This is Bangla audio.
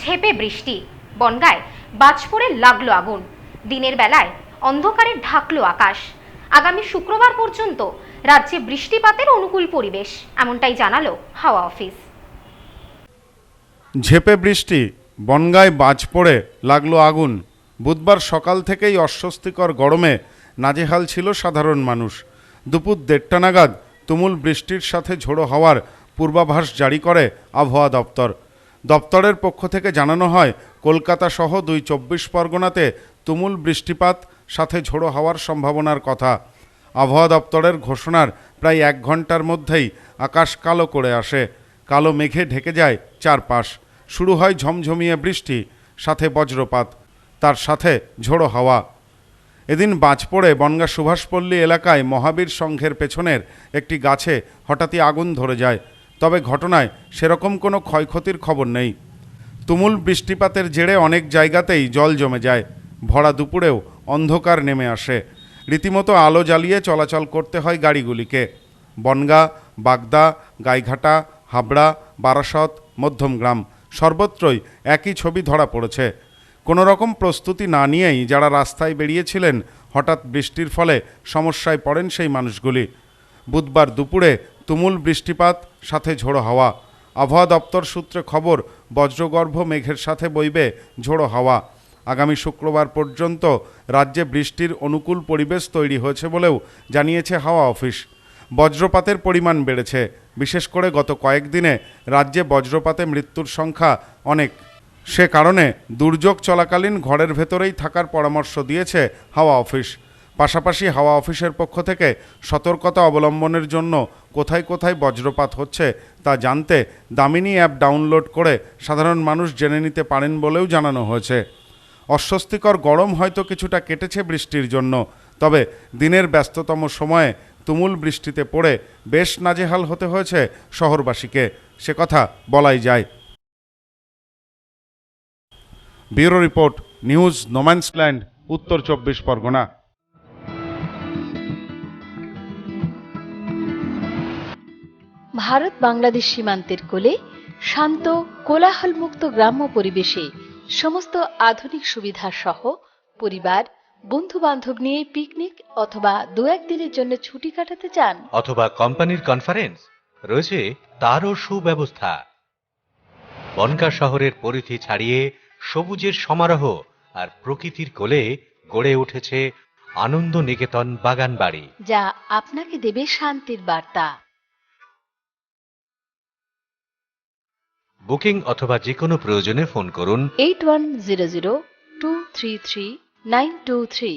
ঝেপে বৃষ্টি। বনগায় বাজ পড়ে লাগল আগুন। দিনের বেলায় অন্ধকারে ঢাকলো আকাশ। আগামী শুক্রবার পর্যন্ত রাজ্যে বৃষ্টিপাতের অনুকূল পরিবেশ, এমনটাই জানালো হাওয়া অফিস। ঝেপে বৃষ্টি, বনগায় বাজ পড়ে লাগল আগুন। বুধবার সকাল থেকেই অস্বস্তিকর গরমে নাজেহাল ছিল সাধারণ মানুষ। দুপুর দেড়টা নাগাদ তুমুল বৃষ্টির সাথে ঝোড়ো হওয়ার পূর্বাভাস জারি করে আবহাওয়া দপ্তর। দপ্তরের পক্ষ থেকে জানানো হয়, কলকাতা সহ দুই চব্বিশ পরগনাতে তুমুল বৃষ্টিপাত, সাথে ঝোড়ো হওয়ার সম্ভাবনার কথা। আবহাওয়া দপ্তরের ঘোষণার প্রায় এক ঘণ্টার মধ্যেই আকাশ কালো করে আসে। কালো মেঘে ঢেকে যায় চারপাশ। শুরু হয় ঝমঝমিয়ে বৃষ্টি, সাথে বজ্রপাত, তার সাথে ঝোড়ো হাওয়া। এদিন বাজ পড়ে বনগা সুভাষপল্লী এলাকায় মহাবীর সংঘের পেছনের একটি গাছে হঠাৎই আগুন ধরে যায়। তবে ঘটনায় সেরকম কোনো ক্ষয়ক্ষতির খবর নেই। তুমুল বৃষ্টিপাতের জেরে অনেক জায়গাতেই জল জমে যায়। ভরা দুপুরেও অন্ধকার নেমে আসে। রীতিমতো আলো জ্বালিয়ে চলাচল করতে হয় গাড়িগুলিকে। বনগা, বাগদা, গাইঘাটা, হাবড়া, বারাসত মধ্যমগ্রাম সর্বত্রই একই ছবি ধরা পড়েছে। কোনো রকম প্রস্তুতি না নিয়েই যারা রাস্তায় বেরিয়েছিলেন, হঠাৎ বৃষ্টির ফলে সমস্যায় পড়েন সেই মানুষগুলি। বুধবার দুপুরে তুমুল বৃষ্টিপাত, সাথে ঝোড়ো হাওয়া। আবহাওয়া দপ্তর সূত্রে খবর, বজ্রগর্ভ মেঘের সাথে বইবে ঝোড়ো হাওয়া। আগামী শুক্রবার পর্যন্ত রাজ্যে বৃষ্টির অনুকূল পরিবেশ তৈরি হয়েছে বলেও জানিয়েছে হাওয়া অফিস। বজ্রপাতের পরিমাণ বেড়েছে। বিশেষ করে গত কয়েকদিনে রাজ্যে বজ্রপাতে মৃত্যুর সংখ্যা অনেক। সে কারণে দুর্যোগ চলাকালীন ঘরের ভেতরেই থাকার পরামর্শ দিয়েছে হাওয়া অফিস। পাশাপাশি হাওয়া অফিসের পক্ষ থেকে সতর্কতা অবলম্বনের জন্য কোথায় কোথায় বজ্রপাত হচ্ছে তা জানতে দামিনী অ্যাপ ডাউনলোড করে সাধারণ মানুষ জেনে নিতে পারেন বলেও জানানো হয়েছে। অস্বস্তিকর গরম হয়তো কিছুটা কেটেছে বৃষ্টির জন্য, তবে দিনের ব্যস্ততম সময়ে তুমুল বৃষ্টিতে পড়ে বেশ নাজেহাল হতে হয়েছে শহরবাসীকে। সে কথা বলাই যায়। ব্যুরো রিপোর্ট, নিউজ, নোম্যান্সল্যান্ড, উত্তর চব্বিশ পরগনা। ভারত বাংলাদেশ সীমান্তের কোলে শান্ত কোলাহলমুক্ত গ্রাম্য পরিবেশে সমস্ত আধুনিক সুবিধা সহ পরিবার বন্ধু বান্ধব নিয়ে পিকনিক অথবা দু একদিনের জন্য ছুটি কাটাতে চান? অথবা কোম্পানির কনফারেন্স রয়েছে তারও সুব্যবস্থা। বনকা শহরের পরিধি ছাড়িয়ে সবুজের সমারোহ আর প্রকৃতির কোলে গড়ে উঠেছে আনন্দ নিকেতন বাগান বাড়ি যা আপনাকে দেবে শান্তির বার্তা। বুকিং অথবা যে কোনো প্রয়োজনে ফোন করুন। Eight one zero zero two three three nine two three.